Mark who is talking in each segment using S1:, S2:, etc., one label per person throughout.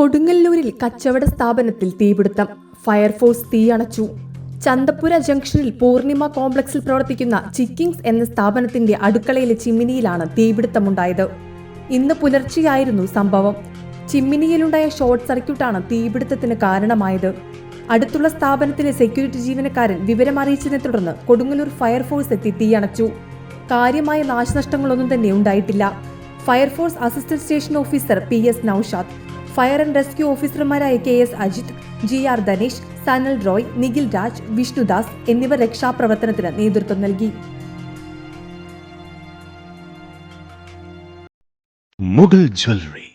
S1: കൊടുങ്ങല്ലൂരിൽ കച്ചവട സ്ഥാപനത്തിൽ തീപിടുത്തം. ഫയർഫോഴ്സ് തീ അണച്ചു. ചന്തപ്പുര ജംഗ്ഷനിൽ പൂർണിമ കോംപ്ലക്സിൽ പ്രവർത്തിക്കുന്ന ചിക്കിങ്സ് എന്ന സ്ഥാപനത്തിന്റെ അടുക്കളയിലെ ചിമ്മിനിയിലാണ് തീപിടുത്തമുണ്ടായത്. ഇന്ന് പുലർച്ചെയായിരുന്നു സംഭവം. ചിമ്മിനിയിലുണ്ടായ ഷോർട്ട് സർക്യൂട്ടാണ് തീപിടുത്തത്തിന് കാരണമായത്. അടുത്തുള്ള സ്ഥാപനത്തിലെ സെക്യൂരിറ്റി ജീവനക്കാരൻ വിവരം അറിയിച്ചതിനെ തുടർന്ന് കൊടുങ്ങല്ലൂർ ഫയർഫോഴ്സ് എത്തി തീയണച്ചു കാര്യമായ നാശനഷ്ടങ്ങളൊന്നും തന്നെ ഉണ്ടായിട്ടില്ല. Fire force assistant station officer P S Naushad fire and rescue ഓഫീസർമാരായ K S Ajith G R Dhanesh Sanal Roy Nikhil Raj Vishnudas എന്നിവർ രക്ഷാപ്രവർത്തനത്തിന് നേതൃത്വം നൽകി.
S2: മുഗൾ ജ്വല്ലറി.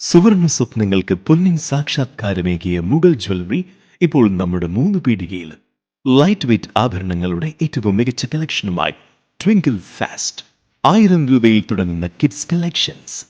S2: സുവർണ സ്വപ്നങ്ങൾക്ക് പൊന്നിൻ സാക്ഷാത്കാരമേകിയ മുഗൾ ജ്വല്ലറി ഇപ്പോൾ നമ്മുടെ മൂന്ന് പീടികയിൽ ലൈറ്റ് വെയ്റ്റ് ആഭരണങ്ങളുടെ ഏറ്റവും മികച്ച കളക്ഷനുമായി ട്വിങ്കിൾ ഫാസ്റ്റ് ആയിരം രൂപയിൽ തുടങ്ങുന്ന കിഡ്സ് കളക്ഷൻസ്